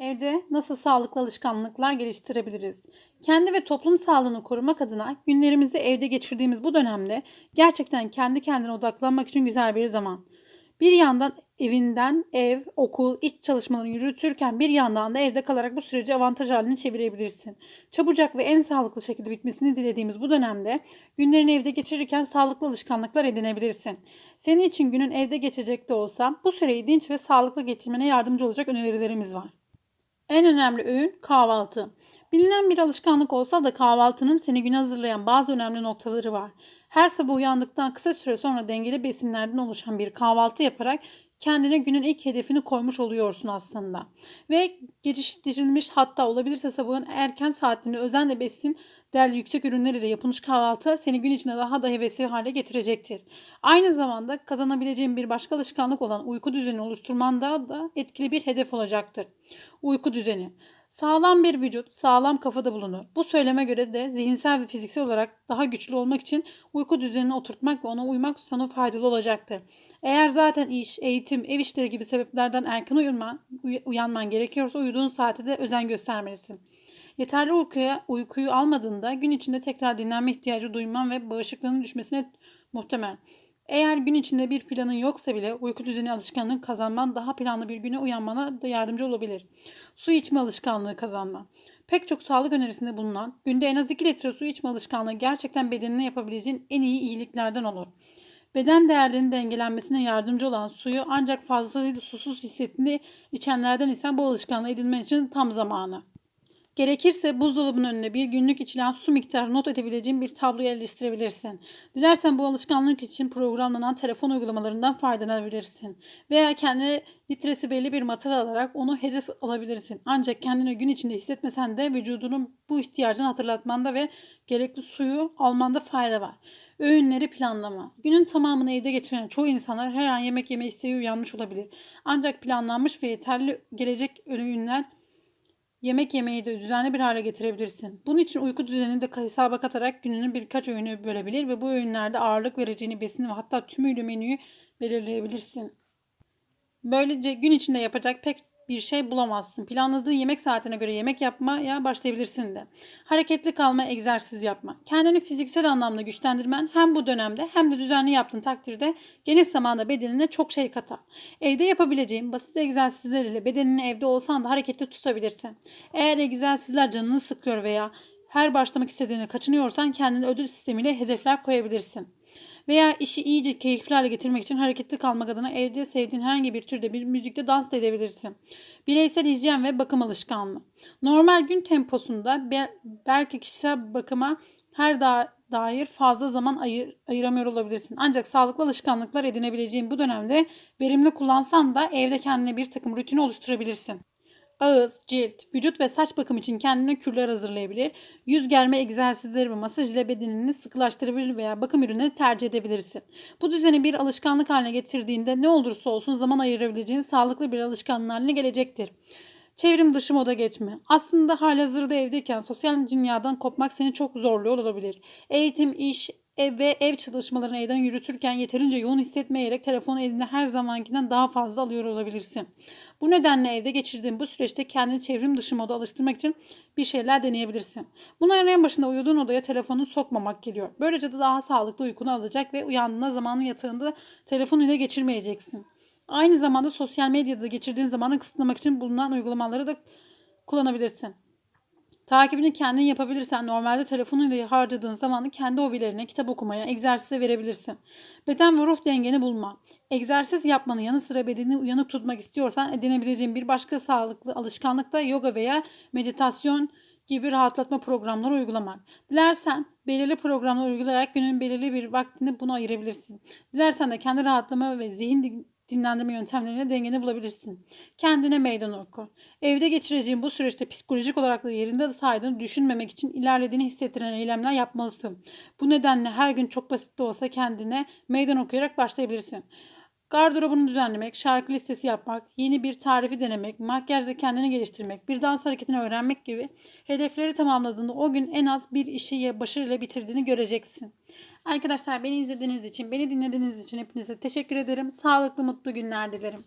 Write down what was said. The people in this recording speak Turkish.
Evde nasıl sağlıklı alışkanlıklar geliştirebiliriz? Kendi ve toplum sağlığını korumak adına günlerimizi evde geçirdiğimiz bu dönemde gerçekten kendi kendine odaklanmak için güzel bir zaman. Bir yandan evinden ev, okul, iç çalışmalarını yürütürken bir yandan da evde kalarak bu süreci avantaj haline çevirebilirsin. Çabucak ve en sağlıklı şekilde bitmesini dilediğimiz bu dönemde günlerini evde geçirirken sağlıklı alışkanlıklar edinebilirsin. Senin için günün evde geçecek de olsa bu süreyi dinç ve sağlıklı geçirmene yardımcı olacak önerilerimiz var. En önemli öğün kahvaltı. Bilinen bir alışkanlık olsa da kahvaltının seni güne hazırlayan bazı önemli noktaları var. Her sabah uyandıktan kısa süre sonra dengeli besinlerden oluşan bir kahvaltı yaparak kendine günün ilk hedefini koymuş oluyorsun aslında. Ve geliştirilmiş hatta olabilirse sabahın erken saatinde özenle besin değerli yüksek ürünler ile yapılmış kahvaltı seni gün içinde daha da hevesli hale getirecektir. Aynı zamanda kazanabileceğin bir başka alışkanlık olan uyku düzeni oluşturmanda da etkili bir hedef olacaktır. Uyku düzeni. Sağlam bir vücut, sağlam kafada bulunur. Bu söyleme göre de zihinsel ve fiziksel olarak daha güçlü olmak için uyku düzenine oturtmak ve ona uymak sana faydalı olacaktır. Eğer zaten iş, eğitim, ev işleri gibi sebeplerden erken uyuma, uyanman gerekiyorsa uyuduğun saate de özen göstermelisin. Yeterli uykuya, uykuyu almadığında gün içinde tekrar dinlenme ihtiyacı duyman ve bağışıklığının düşmesine muhtemel. Eğer gün içinde bir planın yoksa bile uyku düzeni alışkanlığı kazanman daha planlı bir güne uyanmana da yardımcı olabilir. Su içme alışkanlığı kazanma. Pek çok sağlık önerisinde bulunan günde en az 2 litre su içme alışkanlığı gerçekten bedenine yapabileceğin en iyi iyiliklerden olur. Beden değerlerinin dengelenmesine yardımcı olan suyu ancak fazlasıyla susuz hissettiğinde içenlerden ise bu alışkanlığı edinmen için tam zamanı. Gerekirse buzdolabının önüne bir günlük içilen su miktarı not edebileceğin bir tablo yerleştirebilirsin. Dilersen bu alışkanlık için programlanan telefon uygulamalarından faydalanabilirsin. Veya kendine litresi belli bir materyal alarak onu hedef alabilirsin. Ancak kendini gün içinde hissetmesen de vücudunun bu ihtiyacını hatırlatmanda ve gerekli suyu almanda fayda var. Öğünleri planlama. Günün tamamını evde geçiren çoğu insanlar her an yemek yeme isteği uyanmış olabilir. Ancak planlanmış ve yeterli gelecek öğünler Yemek yemeyi de düzenli bir hale getirebilirsin. Bunun için uyku düzenini de hesaba katarak gününün birkaç öğünü bölebilir ve bu öğünlerde ağırlık vereceğini besini ve hatta tümüyle menüyü belirleyebilirsin. Böylece gün içinde yapacak pek bir şey bulamazsın. Planladığı yemek saatine göre yemek yapmaya başlayabilirsin de. Hareketli kalma, egzersiz yapma. Kendini fiziksel anlamda güçlendirmen hem bu dönemde hem de düzenli yaptığın takdirde geniş zamanda bedenine çok şey katar. Evde yapabileceğin basit egzersizler ile bedenini evde olsan da hareketli tutabilirsin. Eğer egzersizler canını sıkıyor veya her başlamak istediğini kaçınıyorsan kendine ödül sistemiyle hedefler koyabilirsin. Veya işi iyice keyifli hale getirmek için hareketli kalmak adına evde sevdiğin herhangi bir türde bir müzikte dans da edebilirsin. Bireysel hijyen ve bakım alışkanlığı. Normal gün temposunda belki kişisel bakıma her da dair fazla zaman ayır, ayıramıyor olabilirsin. Ancak sağlıklı alışkanlıklar edinebileceğin bu dönemde verimli kullansan da evde kendine bir takım rutini oluşturabilirsin. Ağız, cilt, vücut ve saç bakım için kendine kürler hazırlayabilir. Yüz germe egzersizleri ve masaj ile bedenini sıkılaştırabilir veya bakım ürünleri tercih edebilirsin. Bu düzeni bir alışkanlık haline getirdiğinde ne olursa olsun zaman ayırabileceğin sağlıklı bir alışkanlık haline gelecektir. Çevrim dışı moda geçme. Aslında halihazırda evdeyken sosyal dünyadan kopmak seni çok zorluyor olabilir. Eğitim, iş, ev ve ev çalışmalarını evden yürütürken yeterince yoğun hissetmeyerek telefonu elinde her zamankinden daha fazla alıyor olabilirsin. Bu nedenle evde geçirdiğin bu süreçte kendini çevrim dışı moda alıştırmak için bir şeyler deneyebilirsin. Bunların en başında uyuduğun odaya telefonu sokmamak geliyor. Böylece de daha sağlıklı uykunu alacak ve uyandığında zamanı yatağında telefon ile geçirmeyeceksin. Aynı zamanda sosyal medyada geçirdiğin zamanı kısıtlamak için bulunan uygulamaları da kullanabilirsin. Takibini kendin yapabilirsen normalde telefonuyla harcadığın zamanı kendi hobilerine, kitap okumaya, egzersize verebilirsin. Beden ve ruh dengeni bulma. Egzersiz yapmanın yanı sıra bedenini uyanık tutmak istiyorsan edinebileceğin bir başka sağlıklı alışkanlık da yoga veya meditasyon gibi rahatlatma programları uygulamak. Dilersen belirli programlar uygulayarak günün belirli bir vaktini buna ayırabilirsin. Dilersen de kendi rahatlama ve zihin dinlendirme yöntemlerine dengeni bulabilirsin. Kendine meydan oku. Evde geçireceğin bu süreçte psikolojik olarak da yerinde saydığını düşünmemek için ilerlediğini hissettiren eylemler yapmalısın. Bu nedenle her gün çok basit de olsa kendine meydan okuyarak başlayabilirsin. Gardırobunu düzenlemek, şarkı listesi yapmak, yeni bir tarifi denemek, makyajda kendini geliştirmek, bir dans hareketini öğrenmek gibi hedefleri tamamladığında o gün en az bir işi başarıyla bitirdiğini göreceksin. Arkadaşlar beni izlediğiniz için, beni dinlediğiniz için hepinize teşekkür ederim. Sağlıklı, mutlu günler dilerim.